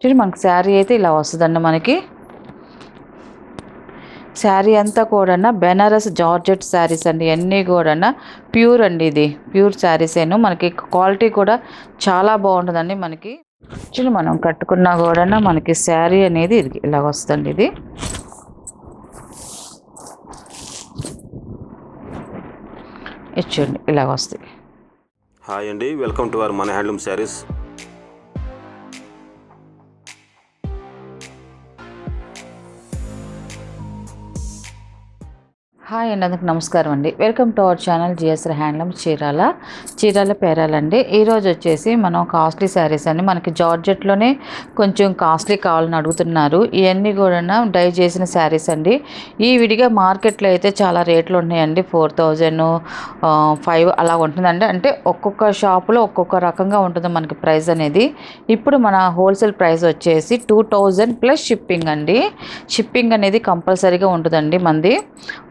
చూడండి మనకి శారీ అయితే ఇలా వస్తుందండి మనకి. శారీ అంతా కూడా బెనారస్ జార్జెట్ శారీస్ అండి. అన్నీ కూడా ప్యూర్ అండి ఇది. ప్యూర్ శారీస్ మనకి క్వాలిటీ కూడా చాలా బాగుంటుందండి మనకి. చూడండి మనం కట్టుకున్నా కూడా మనకి శారీ అనేది ఇది ఇలా వస్తుందండి ఇది. ఇది చూడండి ఇలా వస్తాయి. హాయ్ అండి. వెల్కమ్ టు అవర్ మన హ్యాండ్లూమ్ శారీస్. హాయ్ అండి అందరికి నమస్కారం అండి. Welcome to our channel GSR handloom Chirala. Chirala పేరాలండి. ఈరోజు వచ్చేసి మనం కాస్ట్లీ శారీస్ అండి. మనకి జార్జెట్లోనే కొంచెం కాస్ట్లీ కావాలని అడుగుతున్నారు. ఇవన్నీ కూడా డై చేసిన శారీస్ అండి. ఈ విడిగా మార్కెట్లో అయితే చాలా రేట్లు ఉన్నాయండి. ఫోర్ థౌజండ్ ఫైవ్ అలా ఉంటుందండి. అంటే ఒక్కొక్క షాపులో ఒక్కొక్క రకంగా ఉంటుంది మనకి ప్రైస్ అనేది. ఇప్పుడు మన హోల్సేల్ ప్రైస్ వచ్చేసి టూ థౌజండ్ ప్లస్ షిప్పింగ్ అండి. షిప్పింగ్ అనేది కంపల్సరీగా ఉంటుందండి మనది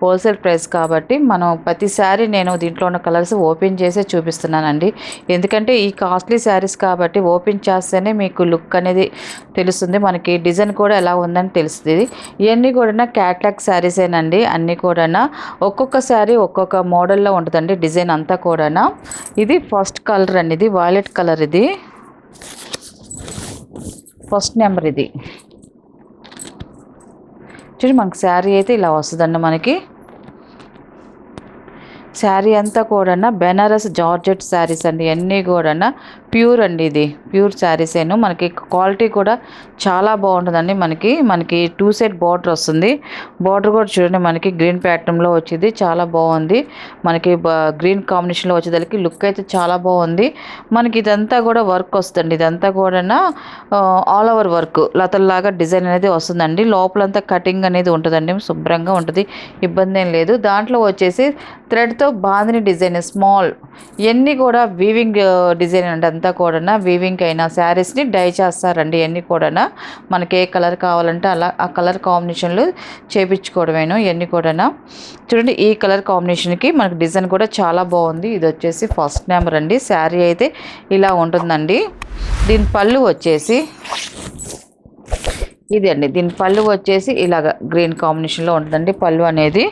హోల్సేల్ ప్రైస్ కాబట్టి మనం ప్రతిసారి నేను దీంట్లో ఉన్న కలర్స్ ఓపెన్ చేసే చూపిస్తున్నానండి. ఎందుకంటే ఈ కాస్ట్లీ శారీస్ కాబట్టి ఓపెన్ చేస్తేనే మీకు లుక్ అనేది తెలుస్తుంది. మనకి డిజైన్ కూడా ఎలా ఉందని తెలుస్తుంది. ఇవన్నీ కూడా క్యాట్లాగ్ శారీసేనండి అన్నీ కూడా ఒక్కొక్క శారీ ఒక్కొక్క మోడల్లో ఉంటుందండి డిజైన్ అంతా కూడా ఇది ఫస్ట్ కలర్ అండి ఇది వాయిలెట్ కలర్ ఇది. ఫస్ట్ నెంబర్ ఇది. చూడండి మనకి శారీ అయితే ఇలా వస్తుందండి మనకి. శారీ అంతా కూడా బెనారస్ జార్జెట్ శారీస్ అండి. అన్నీ కూడా ప్యూర్ అండి ఇది. ప్యూర్ శారీసేను మనకి క్వాలిటీ కూడా చాలా బాగుంటుందండి. మనకి మనకి టూ సైడ్ బార్డర్ వస్తుంది. బార్డర్ కూడా చూడండి మనకి గ్రీన్ ప్యాటర్న్లో వచ్చింది. చాలా బాగుంది. మనకి గ్రీన్ కాంబినేషన్లో వచ్చేదానికి లుక్ అయితే చాలా బాగుంది. మనకి ఇదంతా కూడా వర్క్ వస్తుంది ఇదంతా కూడా ఆల్ ఓవర్ వర్క్. లతల్లాగా డిజైన్ అనేది వస్తుందండి. లోపలంతా కటింగ్ అనేది ఉంటుందండి. శుభ్రంగా ఉంటుంది. ఇబ్బంది ఏం లేదు. దాంట్లో వచ్చేసి థ్రెడ్తో బాందిని డిజైన్ స్మాల్. ఇవన్నీ కూడా వీవింగ్ డిజైన్ అండి. అంతా కూడా వీవింగ్ అయినా శారీస్ని డై చేస్తారండి. ఇవన్నీ కూడా మనకి ఏ కలర్ కావాలంటే అలా ఆ కలర్ కాంబినేషన్లు చేపించుకోవడమేను ఇవన్నీ కూడా చూడండి ఈ కలర్ కాంబినేషన్కి మనకి డిజైన్ కూడా చాలా బాగుంది. ఇది వచ్చేసి ఫస్ట్ నెంబర్ అండి. శారీ అయితే ఇలా ఉంటుందండి. దీని పళ్ళు వచ్చేసి ఇది అండి దీని పళ్ళు వచ్చేసి ఇలాగ గ్రీన్ కాంబినేషన్లో ఉంటుందండి. పళ్ళు అనేది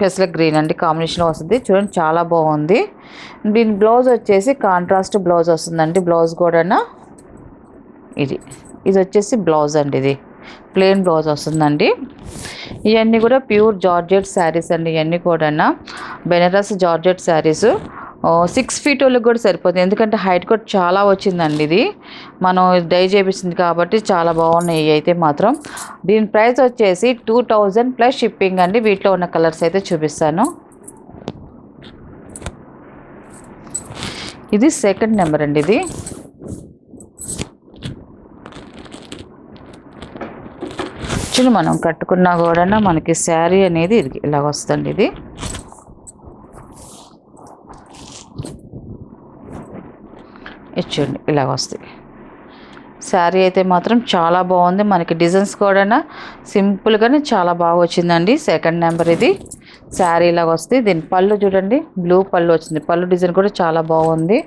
పెసల గ్రీన్ అండి కాంబినేషన్లో వస్తుంది. చూడండి చాలా బాగుంది. దీని బ్లౌజ్ వచ్చేసి కాంట్రాస్ట్ బ్లౌజ్ వస్తుందండి బ్లౌజ్ కూడా ఇది ఇది వచ్చేసి బ్లౌజ్ అండి ఇది. ప్లెయిన్ బ్లౌజ్ వస్తుందండి. ఇవన్నీ కూడా ప్యూర్ జార్జెట్ శారీస్ అండి ఇవన్నీ కూడా Banaras georgette sarees. Six feet వాళ్ళకి కూడా సరిపోతుంది. ఎందుకంటే హైట్ కూడా చాలా వచ్చిందండి ఇది. మనం డై చేపించింది కాబట్టి చాలా బాగున్నాయి అయితే మాత్రం. దీని ప్రైస్ వచ్చేసి టూ థౌజండ్ ప్లస్ షిప్పింగ్ అండి. వీటిలో ఉన్న కలర్స్ అయితే చూపిస్తాను. ఇది సెకండ్ నెంబర్ అండి ఇది. చూడు మనం కట్టుకున్నా కూడా మనకి శారీ అనేది ఇది ఇలా వస్తుంది ఇది. ఇచ్చేయండి ఇలాగ ఇలా వస్తాయి. శారీ అయితే మాత్రం చాలా బాగుంది. మనకి డిజైన్స్ కూడా సింపుల్గానే చాలా బాగా వచ్చిందండి. సెకండ్ నెంబర్ ఇది. శారీ ఇలాగ వస్తుంది దీని పళ్ళు చూడండి బ్లూ పళ్ళు వచ్చింది. పళ్ళు డిజైన్ కూడా చాలా బాగుంది.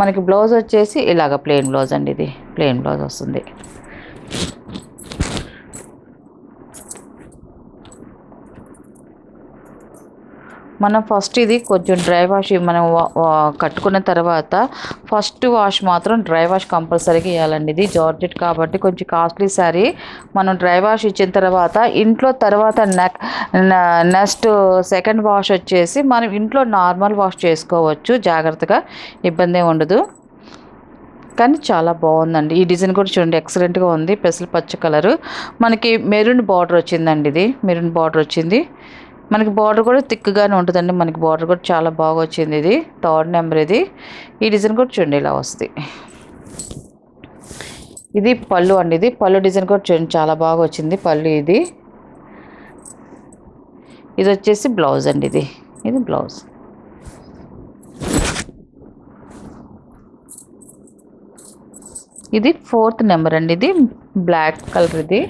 మనకి బ్లౌజ్ వచ్చేసి ఇలాగ ప్లెయిన్ బ్లౌజ్ అండి ఇది. ప్లెయిన్ బ్లౌజ్ వస్తుంది. మనం ఫస్ట్ ఇది కొంచెం డ్రై వాష్ మనం కట్టుకున్న తర్వాత ఫస్ట్ వాష్ మాత్రం డ్రై వాష్ కంపల్సరీగా ఇవ్వాలండి ఇది జార్జెట్ కాబట్టి కొంచెం కాస్ట్లీ శారీ మనం డ్రై వాష్ ఇచ్చిన తర్వాత ఇంట్లో తర్వాత నెక్ నెక్స్ట్ సెకండ్ వాష్ వచ్చేసి మనం ఇంట్లో నార్మల్ వాష్ చేసుకోవచ్చు. జాగ్రత్తగా ఇబ్బంది ఉండదు. కానీ చాలా బాగుందండి. ఈ డిజైన్ కూడా చూడండి ఎక్సలెంట్గా ఉంది. పెసలు పచ్చ కలరు మనకి మెరూన్ బార్డర్ వచ్చిందండి ఇది. మెరూన్ బార్డర్ వచ్చింది. మనకి బార్డర్ కూడా థిక్గానే ఉంటుందండి. మనకి బార్డర్ కూడా చాలా బాగా వచ్చింది ఇది. థర్డ్ నెంబర్ ఇది. ఈ డిజైన్ కూడా చూడండి ఇలా వస్తుంది. ఇది పళ్ళు అండి ఇది. పళ్ళు డిజైన్ కూడా చూడండి చాలా బాగా వచ్చింది. పళ్ళు ఇది. ఇది వచ్చేసి బ్లౌజ్ అండి ఇది. ఇది బ్లౌజ్ ఇది ఫోర్త్ నెంబర్ అండి ఇది. బ్లాక్ కలర్ ఇది.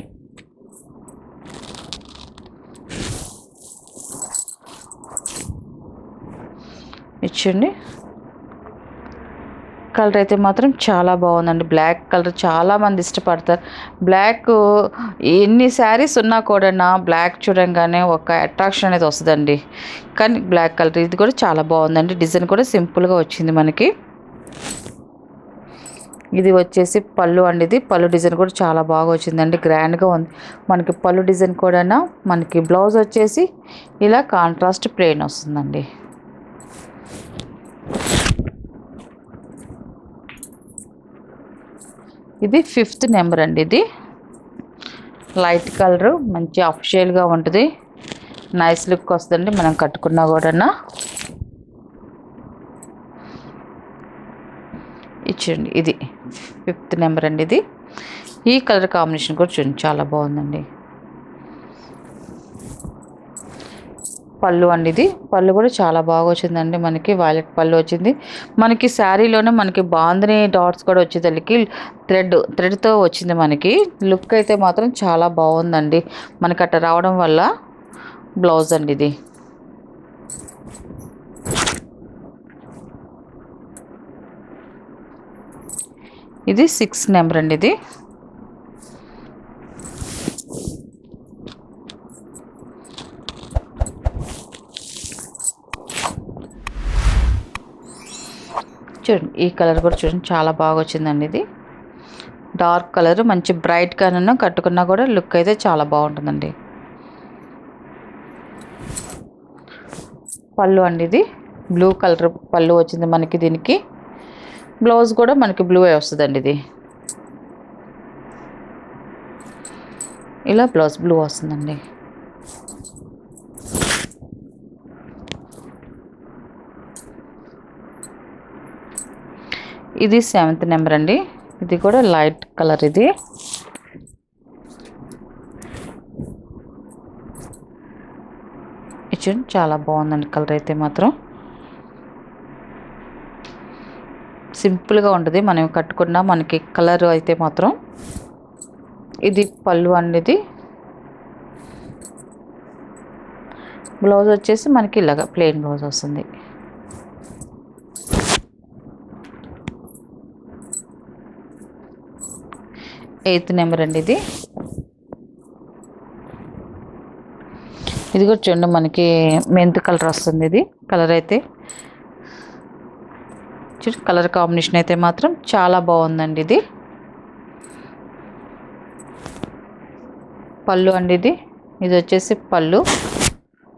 ఇచ్చండి కలర్ అయితే మాత్రం చాలా బాగుందండి. బ్లాక్ కలర్ చాలా మంది ఇష్టపడతారు. బ్లాక్ ఎన్ని శారీస్ ఉన్నా కూడా బ్లాక్ చూడంగానే ఒక అట్రాక్షన్ అనేది వస్తుందండి. కానీ బ్లాక్ కలర్ ఇది కూడా చాలా బాగుందండి. డిజైన్ కూడా సింపుల్గా వచ్చింది మనకి. ఇది వచ్చేసి పళ్ళు అండి ఇది. పళ్ళు డిజైన్ కూడా చాలా బాగా వచ్చిందండి. గ్రాండ్గా ఉంది. మనకి పళ్ళు డిజైన్ కూడా మనకి బ్లౌజ్ వచ్చేసి ఇలా కాంట్రాస్ట్ ప్లెయిన్ వస్తుందండి. ఇది ఫిఫ్త్ నెంబర్ అండి ఇది. లైట్ కలర్ మంచి అఫిషియల్గా ఉంటుంది. నైస్ లుక్ వస్తుందండి మనం కట్టుకున్నా కూడా ఇచ్చండి ఇది ఫిఫ్త్ నెంబర్ అండి ఇది. ఈ కలర్ కాంబినేషన్ కూడా చూడండి చాలా బాగుందండి. పళ్ళు అండి ఇది. పళ్ళు కూడా చాలా బాగా వచ్చిందండి మనకి. వైలెట్ పళ్ళు వచ్చింది. మనకి శారీలోనే మనకి బాందని డాట్స్ కూడా వచ్చేసరికి థ్రెడ్ థ్రెడ్తో వచ్చింది మనకి. లుక్ అయితే మాత్రం చాలా బాగుందండి. మనకి అట్ట రావడం వల్ల బ్లౌజ్ అండి ఇది. ఇది సిక్స్ నెంబర్ అండి ఇది. చూడండి ఈ కలర్ కూడా చూడండి చాలా బాగా వచ్చిందండి ఇది. డార్క్ కలర్ మంచి బ్రైట్గాను కట్టుకున్నా కూడా లుక్ అయితే చాలా బాగుంటుందండి. పళ్ళు అండి ఇది. బ్లూ కలర్ పళ్ళు వచ్చింది మనకి దీనికి. బ్లౌజ్ కూడా మనకి బ్లూ వస్తుందండి ఇది. ఇలా బ్లౌజ్ బ్లూ వస్తుందండి. ఇది సెవెంత్ నెంబర్ అండి. ఇది కూడా లైట్ కలర్ ఇది. ఇది చాలా బాగుందండి కలర్ అయితే మాత్రం. సింపుల్గా ఉంటుంది మనం కట్టుకున్నా మనకి కలర్ అయితే మాత్రం. ఇది పళ్ళు అనేది బ్లౌజ్ వచ్చేసి మనకి ఇలాగ ప్లెయిన్ బ్లౌజ్ వస్తుంది. ఎయిత్ నెంబర్ అండి ఇది. ఇది కూడా చూడండి మనకి మెంత్ కలర్ వస్తుంది ఇది కలర్ అయితే. చూడు కలర్ కాంబినేషన్ అయితే మాత్రం చాలా బాగుందండి ఇది. పళ్ళు అండి ఇది ఇది వచ్చేసి పళ్ళు.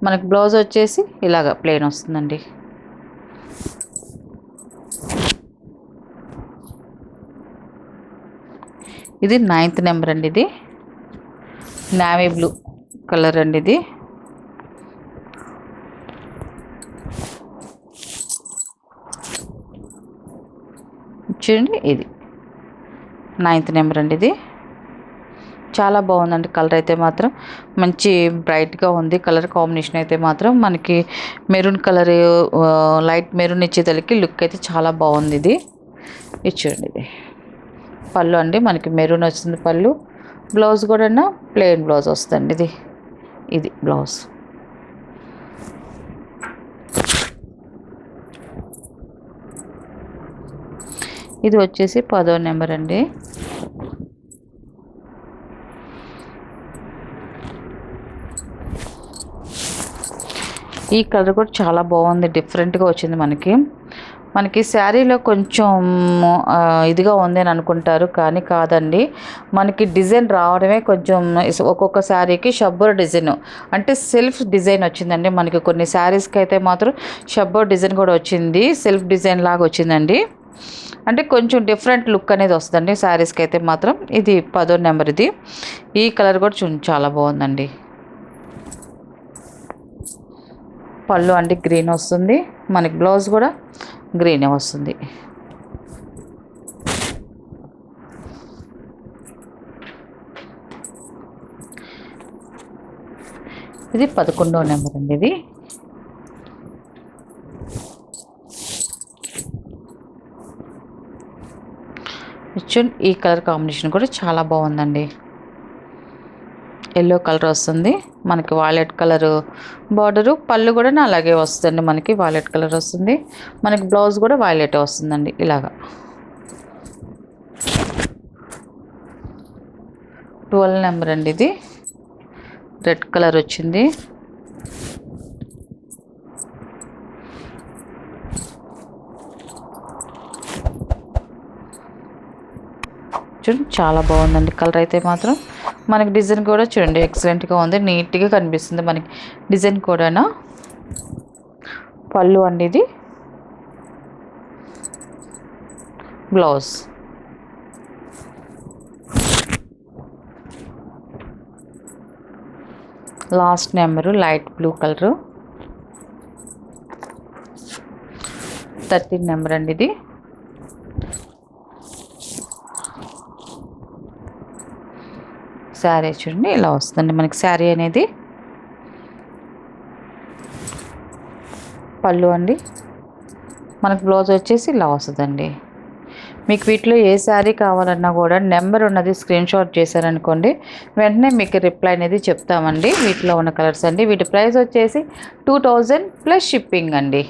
మనకి బ్లౌజ్ వచ్చేసి ఇలాగ ప్లెయిన్ వస్తుందండి. ఇది నైన్త్ నెంబర్ అండి ఇది. నావీ బ్లూ కలర్ అండి ఇది. చూడండి ఇది. నైన్త్ నెంబర్ అండి ఇది. చాలా బాగుందండి కలర్ అయితే మాత్రం. మంచి బ్రైట్గా ఉంది కలర్ కాంబినేషన్ అయితే మాత్రం. మనకి మెరూన్ కలర్ లైట్ మెరూన్ ఇచ్చేతలకి లుక్ అయితే చాలా బాగుంది ఇది. ఇది చూడండి ఇది. పళ్ళు అండి మనకి మెరూన్ వచ్చింది పళ్ళు. బ్లౌజ్ కూడా ప్లెయిన్ బ్లౌజ్ వస్తుందండి ఇది. ఇది బ్లౌజ్. ఇది వచ్చేసి పదో నెంబర్ అండి. ఈ కలర్ కూడా చాలా బాగుంది డిఫరెంట్గా వచ్చింది మనకి. మనకి శారీలో కొంచెం ఇదిగా ఉంది అని అనుకుంటారు కానీ కాదండి. మనకి డిజైన్ రావడమే కొంచెం ఒక్కొక్క శారీకి షబ్బర్ డిజైన్. అంటే సెల్ఫ్ డిజైన్ వచ్చిందండి మనకి. కొన్ని శారీస్కి అయితే మాత్రం షబ్బర్ డిజైన్ కూడా వచ్చింది. సెల్ఫ్ డిజైన్ లాగా వచ్చిందండి. అంటే కొంచెం డిఫరెంట్ లుక్ అనేది వస్తుందండి శారీస్కి అయితే మాత్రం. ఇది పదో నెంబర్ ఇది ఈ కలర్ కూడా చూ చాలా బాగుందండి. పళ్ళు అంటే గ్రీన్ వస్తుంది. మనకి బ్లౌజ్ కూడా గ్రీనే వస్తుంది. ఇది పదకొండవ నెంబర్ అండి ఇది. చూడండి ఈ కలర్ కాంబినేషన్ కూడా చాలా బాగుందండి. ఎల్లో కలర్ వస్తుంది. మనకి వాలెట్ కలరు బార్డరు పళ్ళు కూడా అలాగే వస్తుందండి. మనకి వాలెట్ కలర్ వస్తుంది. మనకి బ్లౌజ్ కూడా వాయిలెట్ వస్తుందండి. ఇలాగా. ట్వెల్వ్ నెంబర్ అండి ఇది. రెడ్ కలర్ వచ్చింది. చూడండి చాలా బాగుందండి. కలర్ అయితే మాత్రం. మనకి డిజైన్ కూడా చూడండి ఎక్సలెంట్గా ఉంది నీట్గా కనిపిస్తుంది మనకి. డిజైన్ కూడానా? పళ్ళు అండి ఇది blouse. Last number light blue colour. Thirteen number అండి ఇది శారీ చూడండి ఇలా వస్తుంది మనకి శారీ అనేది. పళ్ళు అండి. మనకు బ్లౌజ్ వచ్చేసి ఇలా వస్తుందండి. మీకు వీటిలో ఏ శారీ కావాలన్నా కూడా నెంబర్ ఉన్నది స్క్రీన్ షాట్ చేశారనుకోండి వెంటనే మీకు రిప్లై అనేది చెప్తామండి. వీటిలో ఉన్న కలర్స్ అండి. వీటి ప్రైస్ వచ్చేసి టూ థౌజండ్ ప్లస్ షిప్పింగ్ అండి.